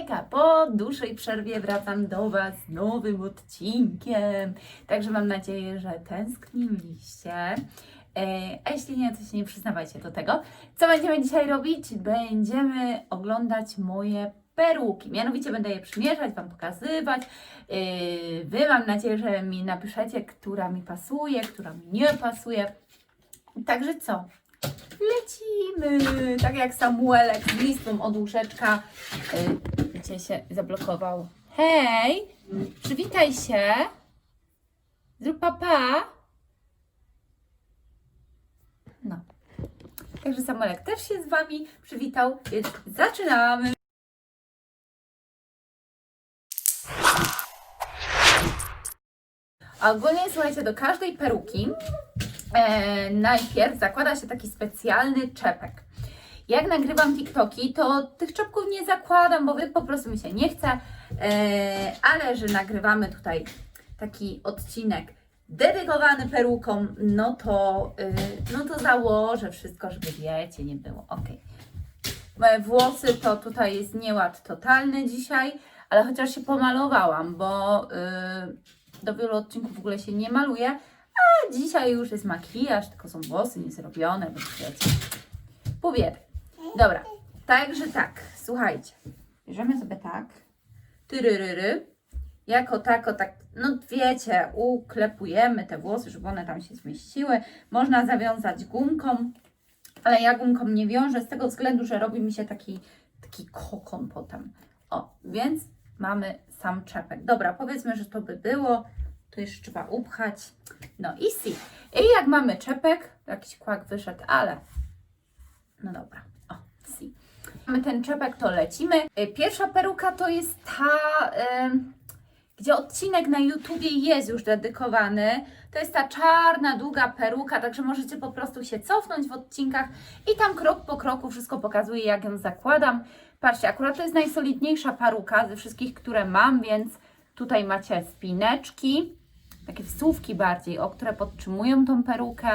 Hejka, po dłuższej przerwie wracam do Was z nowym odcinkiem. Także mam nadzieję, że tęskniliście. E, A jeśli nie, to się nie przyznawajcie do tego. Co będziemy dzisiaj robić? Będziemy oglądać moje peruki. Mianowicie będę je przymierzać, Wam pokazywać. E, Wy mam nadzieję, że mi napiszecie, która mi pasuje, która mi nie pasuje. Także co? Lecimy! Tak jak Samuelek z listą od łóżeczka. Gdzie się zablokował. Hej! Przywitaj się! Zrób papa! No. Także Samuelek też się z Wami przywitał, więc zaczynamy! Ogólnie słuchajcie, do każdej peruki e, najpierw zakłada się taki specjalny czepek. Jak nagrywam TikToki, to tych czepków nie zakładam, bo po prostu mi się nie chce, e, ale że nagrywamy tutaj taki odcinek dedykowany perukom, no to, e, no to założę wszystko, żeby wiecie, nie było. Ok. Moje włosy to tutaj jest nieład totalny dzisiaj, ale chociaż się pomalowałam, bo e, do wielu odcinków w ogóle się nie maluję, a dzisiaj już jest makijaż, tylko są włosy niezrobione, więc wiecie. Powiedzmy. Dobra, także tak, słuchajcie. Bierzemy sobie tak, tyryryry, jako tako, tak, no wiecie, uklepujemy te włosy, żeby one tam się zmieściły. Można zawiązać gumką, ale ja gumką nie wiążę z tego względu, że robi mi się taki, taki kokon potem. O, więc mamy sam czepek. Dobra, powiedzmy, że to by było. Tu jeszcze trzeba upchać. No i si. I jak mamy czepek, jakiś kłak wyszedł, ale no dobra. Mamy ten czepek, to lecimy. Y, Pierwsza peruka to jest ta, em, gdzie odcinek na YouTubie jest już dedykowany. To jest ta czarna, długa peruka, także możecie po prostu się cofnąć w odcinkach i tam krok po kroku wszystko pokazuję, jak ją zakładam. Patrzcie, akurat to jest najsolidniejsza peruka ze wszystkich, które mam, więc tutaj macie spineczki, takie wsówki bardziej, o które podtrzymują tą perukę.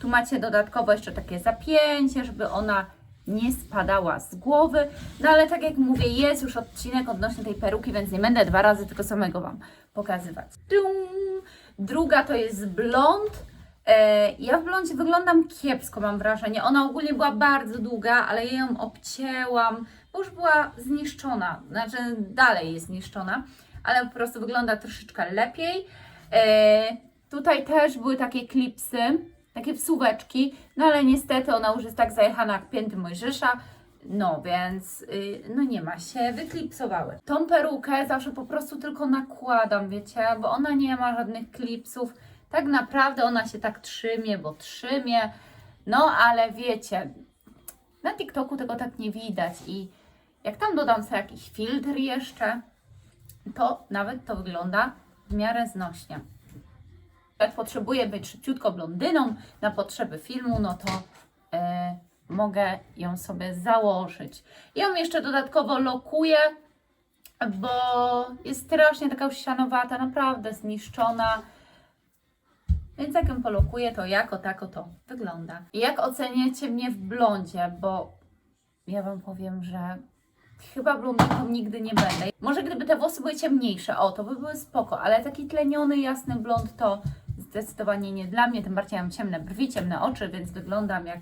Tu macie dodatkowo jeszcze takie zapięcie, żeby ona nie spadała z głowy. No ale tak jak mówię, jest już odcinek odnośnie tej peruki, więc nie będę dwa razy tylko samego Wam pokazywać. Druga to jest blond. E, Ja w blondzie wyglądam kiepsko, mam wrażenie. Ona ogólnie była bardzo długa, ale ja ją obcięłam, bo już była zniszczona. Znaczy, dalej jest zniszczona, ale po prostu wygląda troszeczkę lepiej. E, tutaj też były takie klipsy, takie wsóweczki, no ale niestety ona już jest tak zajechana jak pięty Mojżesza, no więc y, no nie ma się, wyklipsowały. Tą perukę zawsze po prostu tylko nakładam, wiecie, bo ona nie ma żadnych klipsów. Tak naprawdę ona się tak trzymie, bo trzymie, no ale wiecie, na TikToku tego tak nie widać i jak tam dodam sobie jakiś filtr jeszcze, to nawet to wygląda w miarę znośnie. Jak potrzebuję być szybciutko blondyną na potrzeby filmu, no to e, mogę ją sobie założyć. Ja ją jeszcze dodatkowo lokuję, bo jest strasznie taka już sianowata, naprawdę zniszczona. Więc jak ją polokuję, to jako tako to wygląda. Jak oceniacie mnie w blondzie, bo ja Wam powiem, że chyba blondynką nigdy nie będę. Może gdyby te włosy były ciemniejsze, o, to by były spoko, ale taki tleniony, jasny blond to zdecydowanie nie dla mnie, tym bardziej mam ciemne brwi, ciemne oczy, więc wyglądam jak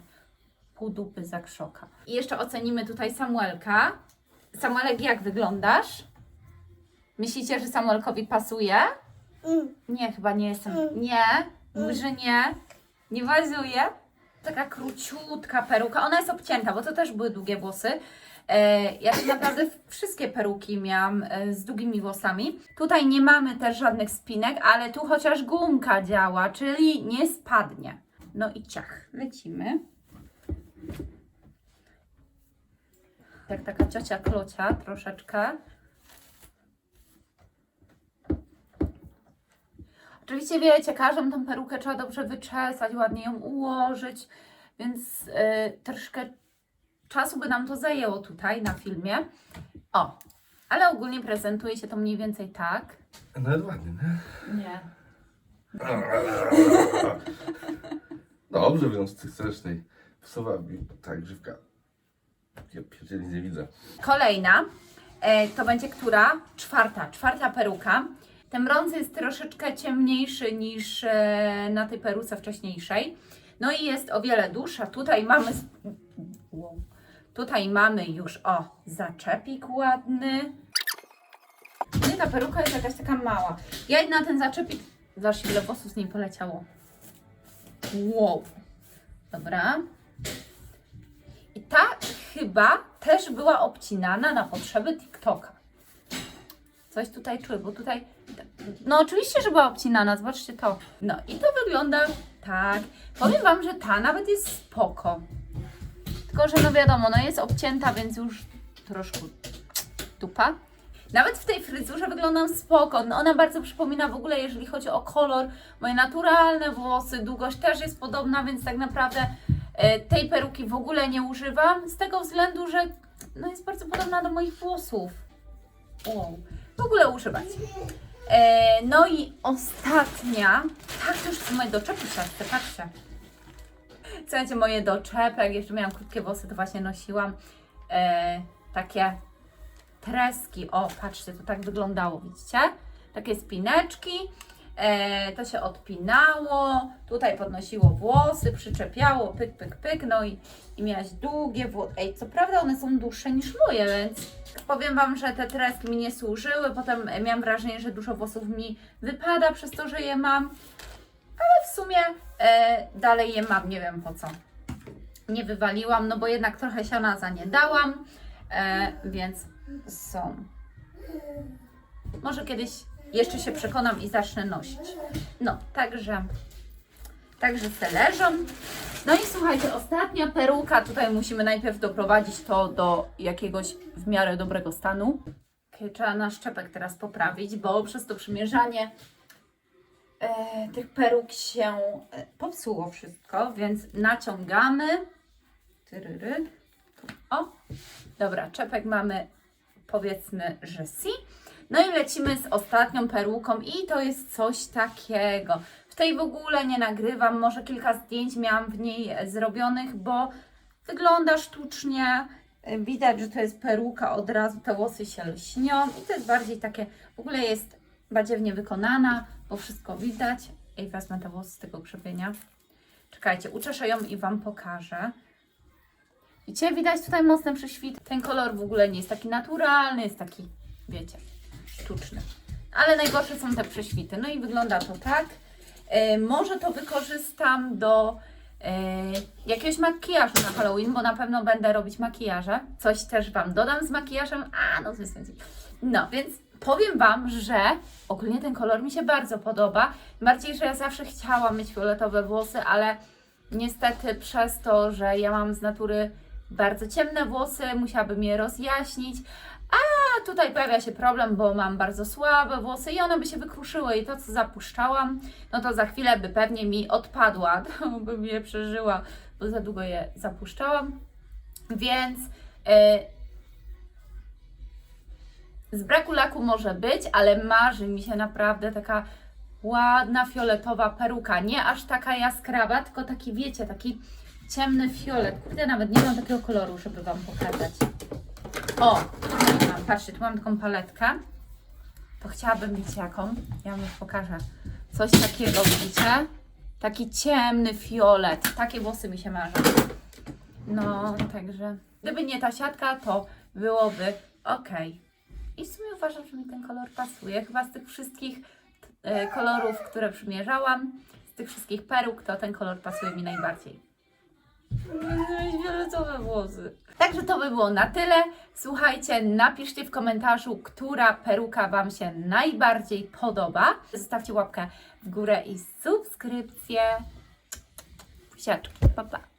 pół dupy za krzoka. I jeszcze ocenimy tutaj Samuelka. Samuelek, jak wyglądasz? Myślicie, że Samuelkowi pasuje? Mm. Nie, chyba nie jestem. Nie, mówi, że nie. Nie bazuje. Taka króciutka peruka. Ona jest obcięta, bo to też były długie włosy. E, Ja tak naprawdę wszystkie peruki miałam e, z długimi włosami. Tutaj nie mamy też żadnych spinek, ale tu chociaż gumka działa, czyli nie spadnie. No i ciach, lecimy. Tak, taka ciocia klocia troszeczkę. Oczywiście wiecie, każdą tą perukę trzeba dobrze wyczesać, ładnie ją ułożyć, więc y, troszkę czasu by nam to zajęło tutaj na filmie. O, ale ogólnie prezentuje się to mniej więcej tak. Nawet ładny, nie? Nie. Dobrze, więc ty chcesz tej wsuwa mi tak grzywka. Ja pierdzielę nie widzę. Kolejna. E, to będzie która? Czwarta, czwarta peruka. Ten brąz jest troszeczkę ciemniejszy niż e, na tej peruce wcześniejszej. No i jest o wiele dłuższa. Tutaj mamy. Wow. Tutaj mamy już o zaczepik ładny. Nie, ta peruka jest jakaś taka mała. Ja na ten zaczepik. Zobacz, ile włosów z niej poleciało. Wow. Dobra. I ta chyba też była obcinana na potrzeby TikToka. Coś tutaj czuję, bo tutaj. No, oczywiście, że była obcinana, zobaczcie to. No i to wygląda tak. Powiem Wam, że ta nawet jest spoko. Tylko, że no wiadomo, no jest obcięta, więc już troszkę dupa. Nawet w tej fryzurze wyglądam spoko. No ona bardzo przypomina w ogóle, jeżeli chodzi o kolor, moje naturalne włosy. Długość też jest podobna, więc tak naprawdę e, tej peruki w ogóle nie używam. Z tego względu, że no, jest bardzo podobna do moich włosów. Wow. W ogóle używać. E, no i ostatnia. Tak, już są moje doczepy siatce, patrzcie. Słuchajcie, moje doczepy, jak jeszcze miałam krótkie włosy, to właśnie nosiłam e, takie treski. O, patrzcie, to tak wyglądało, widzicie? Takie spineczki. E, to się odpinało, tutaj podnosiło włosy, przyczepiało, pyk, pyk, pyk, no i, i miałaś długie włosy. Ej, co prawda one są dłuższe niż moje, więc powiem Wam, że te treski mi nie służyły. Potem miałam wrażenie, że dużo włosów mi wypada przez to, że je mam. Sumie e, dalej je mam, nie wiem po co. Nie wywaliłam, no bo jednak trochę siana za nie dałam, e, więc są. Może kiedyś jeszcze się przekonam i zacznę nosić. No, także, także se leżą. No i słuchajcie, ostatnia peruka. Tutaj musimy najpierw doprowadzić to do jakiegoś w miarę dobrego stanu. Trzeba nasz czepek teraz poprawić, bo przez to przymierzanie tych peruk się e, popsuło wszystko, więc naciągamy. Tyryry. O, dobra, czepek mamy powiedzmy, że si. No i lecimy z ostatnią peruką i to jest coś takiego. W tej w ogóle nie nagrywam, może kilka zdjęć miałam w niej e, zrobionych, bo wygląda sztucznie. E, Widać, że to jest peruka, od razu te włosy się lśnią i to jest bardziej takie, w ogóle jest badziewnie wykonana, bo wszystko widać. Ej, wezmę te włosy z tego krzepienia. Czekajcie, uczeszę ją i Wam pokażę. Widzicie, widać tutaj mocne prześwity. Ten kolor w ogóle nie jest taki naturalny, jest taki, wiecie, sztuczny. Ale najgorsze są te prześwity. No i wygląda to tak. E, może to wykorzystam do e, jakiegoś makijażu na Halloween, bo na pewno będę robić makijaże. Coś też Wam dodam z makijażem. A, no to jest. No, więc powiem Wam, że ogólnie ten kolor mi się bardzo podoba. Bardziej, że ja zawsze chciałam mieć fioletowe włosy, ale niestety przez to, że ja mam z natury bardzo ciemne włosy, musiałabym je rozjaśnić. A tutaj pojawia się problem, bo mam bardzo słabe włosy i one by się wykruszyły i to, co zapuszczałam, no to za chwilę by pewnie mi odpadła, to bym je przeżyła, bo za długo je zapuszczałam. Więc e, z braku laku może być, ale marzy mi się naprawdę taka ładna fioletowa peruka. Nie aż taka jaskrawa, tylko taki, wiecie, taki ciemny fiolet. Kurde, nawet nie mam takiego koloru, żeby Wam pokazać. O, patrzcie, tu mam taką paletkę. To chciałabym mieć jaką? Ja Wam już pokażę. Coś takiego, widzicie? Taki ciemny fiolet. Takie włosy mi się marzą. No, także gdyby nie ta siatka, to byłoby ok. I w sumie uważam, że mi ten kolor pasuje. Chyba z tych wszystkich e, kolorów, które przymierzałam, z tych wszystkich peruk, to ten kolor pasuje mi najbardziej. Miałeś fioletowe włosy. Także to by było na tyle. Słuchajcie, napiszcie w komentarzu, która peruka Wam się najbardziej podoba. Zostawcie łapkę w górę i subskrypcję. Siaczki, pa pa.